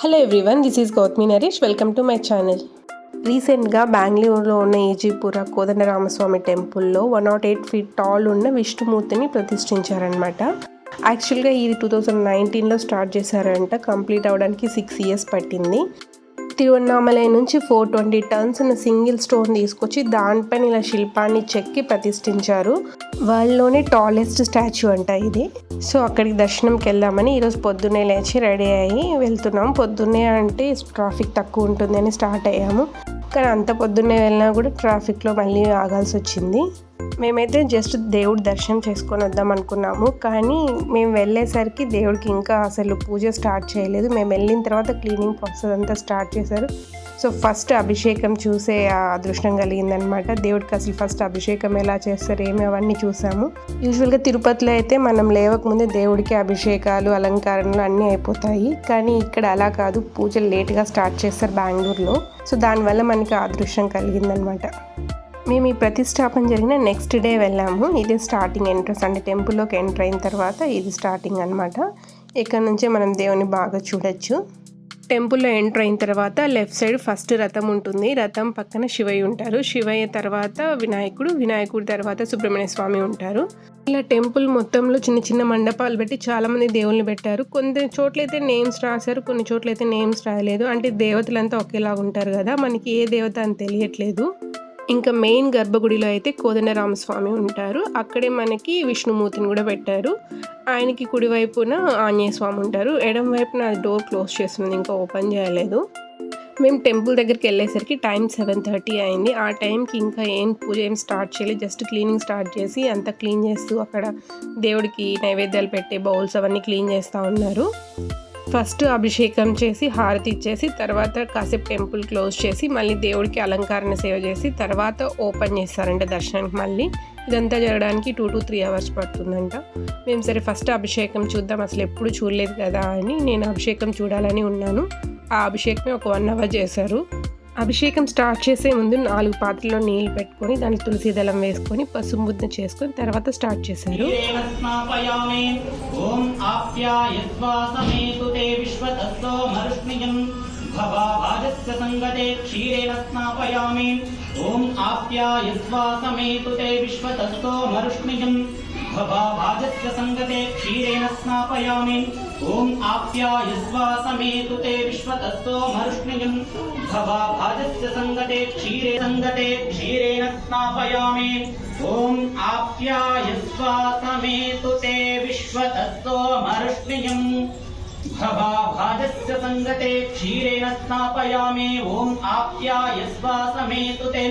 Hello everyone this is Gautami Naresh welcome to my channel రీసెంట్గా బెంగళూరులో ఉన్న ఏజీపుర కోదండరామస్వామి టెంపుల్లో one nought eight feet tall ఉన్న విష్ణుమూర్తిని ప్రతిష్ఠించారనమాట యాక్చువల్గా ఇది టూ థౌజండ్ నైన్టీన్లో స్టార్ట్ చేశారంట. కంప్లీట్ అవ్వడానికి సిక్స్ ఇయర్స్ పట్టింది. తిరువన్నామలై నుంచి four twenty tons single stone తీసుకొచ్చి దానిపైన ఇలా శిల్పాన్ని చెక్కి ప్రతిష్ఠించారు. వాళ్ళలోనే టాలెస్ట్ స్టాచ్యూ అంట ఇది. సో అక్కడికి దర్శనంకి వెళ్దామని ఈరోజు పొద్దున్నే లేచి రెడీ అయ్యి వెళ్తున్నాం. పొద్దున్నే అంటే ట్రాఫిక్ తక్కువ ఉంటుందని స్టార్ట్ అయ్యాము. కానీ అంత పొద్దున్నే వెళ్ళినా కూడా ట్రాఫిక్లో మళ్ళీ ఆగాల్సి వచ్చింది. మేమైతే జస్ట్ దేవుడి దర్శనం చేసుకొని వద్దాం అనుకున్నాము. కానీ మేము వెళ్ళేసరికి దేవుడికి ఇంకా అసలు పూజ స్టార్ట్ చేయలేదు. మేము వెళ్ళిన తర్వాత క్లీనింగ్ ప్రాసెస్ అంతా స్టార్ట్ చేశారు. సో ఫస్ట్ అభిషేకం చూసే అదృష్టం కలిగిందనమాట దేవుడికి అసలు ఫస్ట్ అభిషేకం ఎలా చేస్తారు ఏమి అవన్నీ చూసాము. యూజువల్గా తిరుపతిలో అయితే మనం లేవకముందే దేవుడికి అభిషేకాలు అలంకరణలు అన్నీ అయిపోతాయి. కానీ ఇక్కడ అలా కాదు. పూజలు లేట్గా స్టార్ట్ చేస్తారు బెంగళూరులో. సో దానివల్ల మనకి అదృష్టం కలిగిందనమాట మేము ఈ ప్రతిష్టాపన జరిగిన నెక్స్ట్ డే వెళ్ళాము. ఇది స్టార్టింగ్ ఎంట్రన్స్ అంటే టెంపుల్లోకి ఎంటర్ అయిన తర్వాత ఇది స్టార్టింగ్ అనమాట ఇక్కడ నుంచే మనం దేవుని బాగా చూడొచ్చు. టెంపుల్లో ఎంటర్ అయిన తర్వాత లెఫ్ట్ సైడ్ ఫస్ట్ రథం ఉంటుంది. రథం పక్కన శివయ్య ఉంటారు. శివయ్య తర్వాత వినాయకుడు వినాయకుడి తర్వాత సుబ్రహ్మణ్య స్వామి ఉంటారు. ఇలా టెంపుల్ మొత్తంలో చిన్న చిన్న మండపాలు పెట్టి చాలామంది దేవుళ్ళు పెట్టారు. కొన్ని చోట్లయితే నేమ్స్ రాశారు కొన్ని చోట్లయితే నేమ్స్ రాయలేదు. అంటే దేవతలంతా ఒకేలాగా ఉంటారు కదా. మనకి ఏ దేవత అని తెలియట్లేదు. ఇంకా మెయిన్ గర్భగుడిలో అయితే కోదండరామస్వామి ఉంటారు. అక్కడే మనకి విష్ణుమూర్తిని కూడా పెట్టారు. ఆయనకి కుడివైపున ఆంజనేయ స్వామి ఉంటారు. ఎడం వైపున డోర్ క్లోజ్ చేస్తుంది ఇంకా ఓపెన్ చేయలేదు. మేము టెంపుల్ దగ్గరికి వెళ్ళేసరికి టైం సెవెన్ థర్టీ అయింది. ఆ టైంకి ఇంకా ఏం పూజ ఏం స్టార్ట్ చేయలేదు. జస్ట్ క్లీనింగ్ స్టార్ట్ చేసి అంతా క్లీన్ చేస్తూ అక్కడ దేవుడికి నైవేద్యాలు పెట్టే బౌల్స్ అవన్నీ క్లీన్ చేస్తూ ఉన్నారు. ఫస్ట్ అభిషేకం చేసి హారతి ఇచ్చేసి తర్వాత కాసేపు టెంపుల్ క్లోజ్ చేసి మళ్ళీ దేవుడికి అలంకరణ సేవ చేసి తర్వాత ఓపెన్ చేస్తారంట దర్శనానికి మళ్ళీ. ఇదంతా జరగడానికి టూ టు త్రీ అవర్స్ పడుతుందంట. మేము సరే ఫస్ట్ అభిషేకం చూద్దాం అసలు ఎప్పుడు చూడలేదు కదా అని నేను అభిషేకం చూడాలని ఉన్నాను. ఆ అభిషేకమే ఒక వన్ అవర్ చేశారు. అభిషేకం స్టార్ట్ చేసే ముందు నాలుగు పాత్రలో నీళ్ళు పెట్టుకొని దాన్ని తులసి దళం వేసుకొని పసుపు ముద్ద చేసుకొని తర్వాత స్టార్ట్ చేశారు. క్షీరేణ స్నాపయామి ఓం విశ్వతస్తో మరుష్మిజం क्षीरेण स्नापयामि ॐ आप्यायस्वासमेतु ते विश्वतस्तो मरुष्णियम् भवाभाजस्य सङ्गते क्षीरेण स्नापयामि ॐ आप्यायस्वासमेतु ते विश्वतस्तो मरुष्णियम् भवाभाजस्य सङ्गते क्षीरे सङ्गते क्षीरेण स्नापयामि ॐ आप्यायस्वासमेतु ते विश्वतस्तो मरुष्णियम् भवाभाजस्य सङ्गते क्षीरेण स्नापयामि ॐ आप्यायस्वासमेतु ते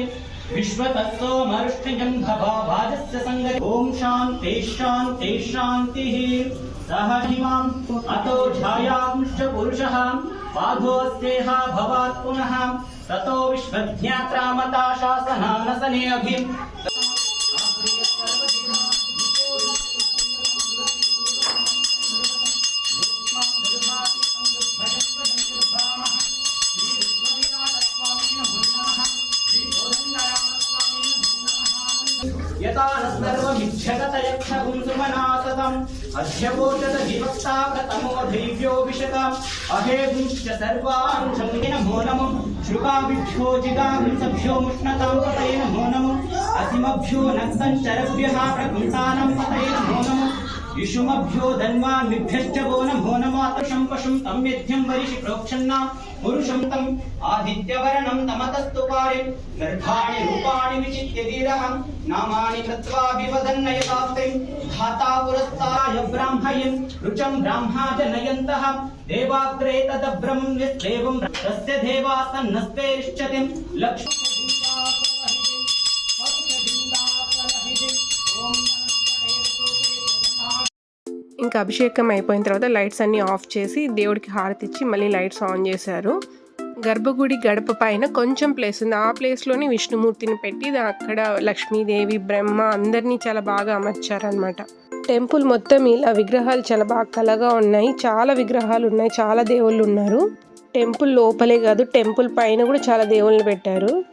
विश्वतत्तो मरुष्णिजम् भवाभाजस्य सङ्गते। ॐ शान्ति शान्ति अतो छायांश्च पुरुषः। पादोऽस्तेहा भवात् पुनः। ततो विश्वज्ञात्रा मता शासनानसने अभिम् यथा न सर्वमिच्छगतयक्षगुं सुमनासतम् अध्यवोचत विभक्ता प्रतमो दैव्यो अहेगुंश्च सर्वान् नमो नमः। असिमभ्यो नक्सञ्चरभ्यः प्रपुंसानं पतये नमो नमः। इषुमभ्यो धन्वान्विभ्यश्च वो नमो नमातशं पशुं तं यज्ञं वरिषि प्रोक्षन्नां पुरुषं तम् आदित्यवर्णं तमतस्तु पारिं गर्भाणि रूपाणि विचित्य वीरः नामानि कृत्वा कृत्वाभिवदन्नयतास्त्रिं धाता पुरस्ताय ब्राह्मयन् रुचं ब्राह्मा जनयन्तः देवाग्रे तदभ्रं यस्देवं तस्य देवासन्नस्तेरिष्यतिं लक्ष्मी ఇంకా అభిషేకం అయిపోయిన తర్వాత లైట్స్ అన్నీ ఆఫ్ చేసి దేవుడికి హారతి ఇచ్చి మళ్ళీ లైట్స్ ఆన్ చేశారు. గర్భగుడి గడప పైన కొంచెం ప్లేస్ ఉంది. ఆ ప్లేస్లోనే విష్ణుమూర్తిని పెట్టి అక్కడ లక్ష్మీదేవి బ్రహ్మ అందరినీ చాలా బాగా అమర్చారనమాట టెంపుల్ మొత్తం ఇలా విగ్రహాలు చాలా బాగా కలగా ఉన్నాయి. చాలా విగ్రహాలు ఉన్నాయి. చాలా దేవుళ్ళు ఉన్నారు. టెంపుల్ లోపలే కాదు టెంపుల్ పైన కూడా చాలా దేవుళ్ళని పెట్టారు.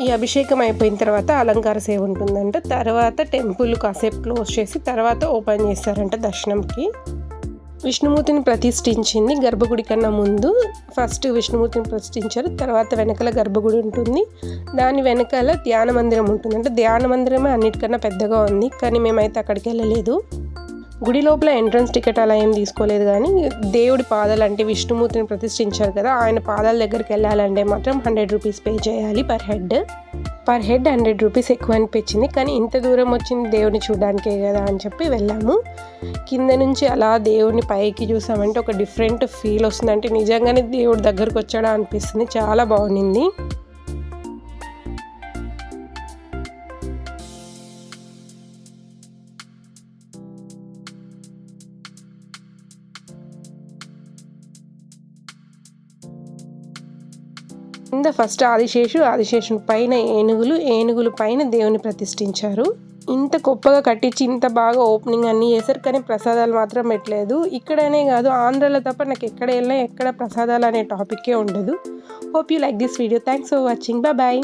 ఈ అభిషేకం అయిపోయిన తర్వాత అలంకార సేవ ఉంటుందంట. తర్వాత టెంపుల్ కాసేపు క్లోజ్ చేసి తర్వాత ఓపెన్ చేస్తారంట దర్శనంకి. విష్ణుమూర్తిని ప్రతిష్ఠించింది గర్భగుడి కన్నా ముందు. ఫస్ట్ విష్ణుమూర్తిని ప్రతిష్ఠించారు తర్వాత వెనకాల గర్భగుడి ఉంటుంది. దాని వెనకాల ధ్యాన మందిరం ఉంటుంది అంటే ధ్యాన మందిరమే అన్నిటికన్నా పెద్దగా ఉంది కానీ మేమైతే అక్కడికి వెళ్ళలేదు. గుడి లోపల ఎంట్రన్స్ టికెట్ అలా ఏం తీసుకోలేదు కానీ దేవుడి పాదాలు అంటే విష్ణుమూర్తిని ప్రతిష్ఠించారు కదా ఆయన పాదాల దగ్గరికి వెళ్ళాలంటే మాత్రం హండ్రెడ్ రూపీస్ పే చేయాలి per head. Per head hundred rupees ఎక్కువ అనిపించింది. కానీ ఇంత దూరం వచ్చింది దేవుడిని చూడడానికే కదా అని చెప్పి వెళ్ళాము. కింద నుంచి అలా దేవుడిని పైకి చూసామంటే ఒక డిఫరెంట్ ఫీల్ వస్తుంది అంటే నిజంగానే దేవుడి దగ్గరకు వచ్చాడా అనిపిస్తుంది. చాలా బాగుంది కింద ఫస్ట్ ఆదిశేషు ఆదిశేషుని పైన ఏనుగులు ఏనుగులు పైన దేవుని ప్రతిష్ఠించారు. ఇంత గొప్పగా కట్టించి ఇంత బాగా ఓపెనింగ్ అన్ని చేశారు కానీ ప్రసాదాలు మాత్రం పెట్టలేదు. ఇక్కడనే కాదు ఆంధ్రాలో తప్ప నాకు ఎక్కడ వెళ్ళినా ఎక్కడ ప్రసాదాలు అనే టాపిక్కే ఉండదు. Hope you like this video thanks for watching bye